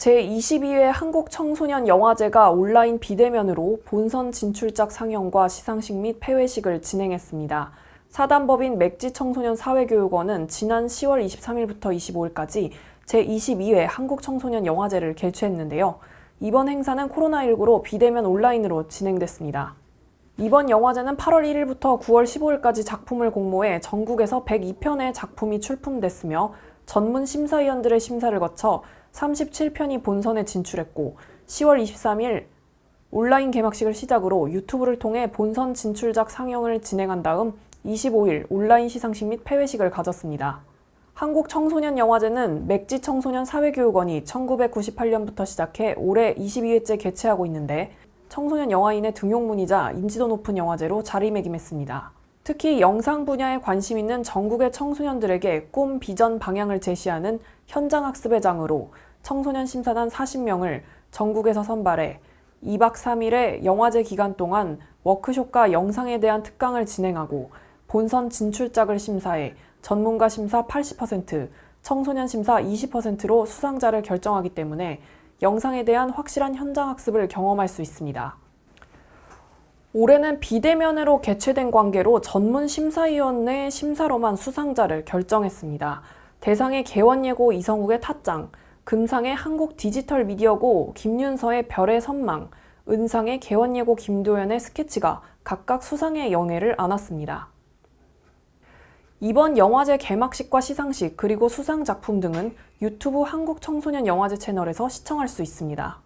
제22회 한국 청소년 영화제가 온라인 비대면으로 본선 진출작 상영과 시상식 및 폐회식을 진행했습니다. 사단법인 맥지 청소년 사회교육원은 지난 10월 23일부터 25일까지 제22회 한국 청소년 영화제를 개최했는데요. 이번 행사는 코로나19로 비대면 온라인으로 진행됐습니다. 이번 영화제는 8월 1일부터 9월 15일까지 작품을 공모해 전국에서 102편의 작품이 출품됐으며 전문 심사위원들의 심사를 거쳐 37편이 본선에 진출했고 10월 23일 온라인 개막식을 시작으로 유튜브를 통해 본선 진출작 상영을 진행한 다음 25일 온라인 시상식 및 폐회식을 가졌습니다. 한국 청소년 영화제는 맥지 청소년 사회교육원이 1998년부터 시작해 올해 22회째 개최하고 있는데 청소년 영화인의 등용문이자 인지도 높은 영화제로 자리매김했습니다. 특히 영상 분야에 관심 있는 전국의 청소년들에게 꿈, 비전, 방향을 제시하는 현장 학습의 장으로 청소년 심사단 40명을 전국에서 선발해 2박 3일의 영화제 기간 동안 워크숍과 영상에 대한 특강을 진행하고 본선 진출작을 심사해 전문가 심사 80%, 청소년 심사 20%로 수상자를 결정하기 때문에 영상에 대한 확실한 현장 학습을 경험할 수 있습니다. 올해는 비대면으로 개최된 관계로 전문 심사위원회 심사로만 수상자를 결정했습니다. 대상의 개원예고 이성욱의 타짱, 금상의 한국 디지털 미디어고 김윤서의 별의 선망, 은상의 개원예고 김도연의 스케치가 각각 수상의 영예를 안았습니다. 이번 영화제 개막식과 시상식 그리고 수상 작품 등은 유튜브 한국 청소년 영화제 채널에서 시청할 수 있습니다.